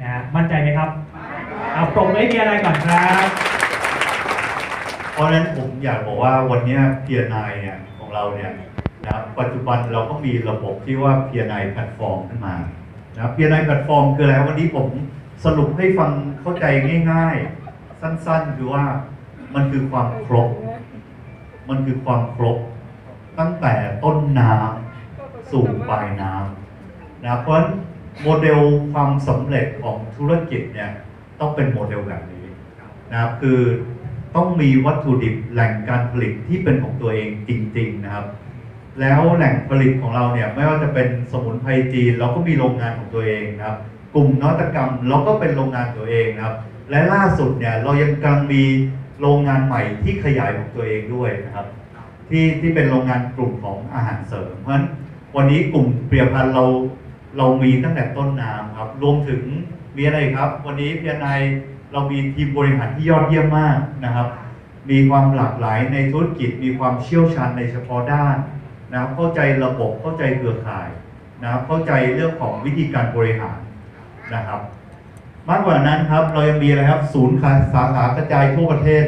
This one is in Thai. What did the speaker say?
นะมั่นใจไหมครับเอาปรบมือให้เบียร์นายก่อนครับ เพราะฉะนั้นผมอยากบอกว่าวันนี้เพียนายเนี่ยของเราเนี่ยนะครับปัจจุบันเราก็มีระบบที่ว่าเพียนายแพลตฟอร์มขึ้นมานะเพียนายแพลตฟอร์มคืออะไรวันนี้ผมสรุปให้ฟังเข้าใจง่าย ๆ สั้นๆคือว่ามันคือความครบ มันคือความครบ ตั้งแต่ต้นน้ำสู่ปลายน้ำนะเพราะฉะนั้น โมเดลความสำเร็จของธุรกิจเนี่ยต้องเป็นโมเดลแบบนี้นะครับคือต้องมีวัตถุดิบแหล่งการผลิตที่เป็นของตัวเองจริง ๆนะครับ แล้วแหล่งผลิตของเราเนี่ยไม่ว่าจะเป็นสมุนไพรจีนเราก็มีโรงงานของตัวเองนะครับกลุ่มนวัตกรรมเราก็เป็นโรงงานตัวเองนะครับ และล่าสุดเนี่ยเรายังกำลังมีโรงงานใหม่ที่ขยายของตัวเองด้วยนะครับที่ที่เป็นโรงงานกลุ่มของอาหารเสริมเพราะฉะนั้นวันนี้กลุ่มเปรียพันเรา เรามีตั้งแต่ต้นน้ำครับ รวมถึงมีอะไรครับ วันนี้เพียนายเรามีทีมบริหารที่ยอดเยี่ยมมากนะครับ มีความหลากหลายในธุรกิจ มีความเชี่ยวชาญในเฉพาะด้านนะครับเข้าใจระบบเข้าใจเครือข่ายนะครับเข้าใจเรื่องของวิธีการบริหารนะครับ มากกว่านั้นครับเรายังมีอะไรครับ ศูนย์สาขากระจายทั่วประเทศ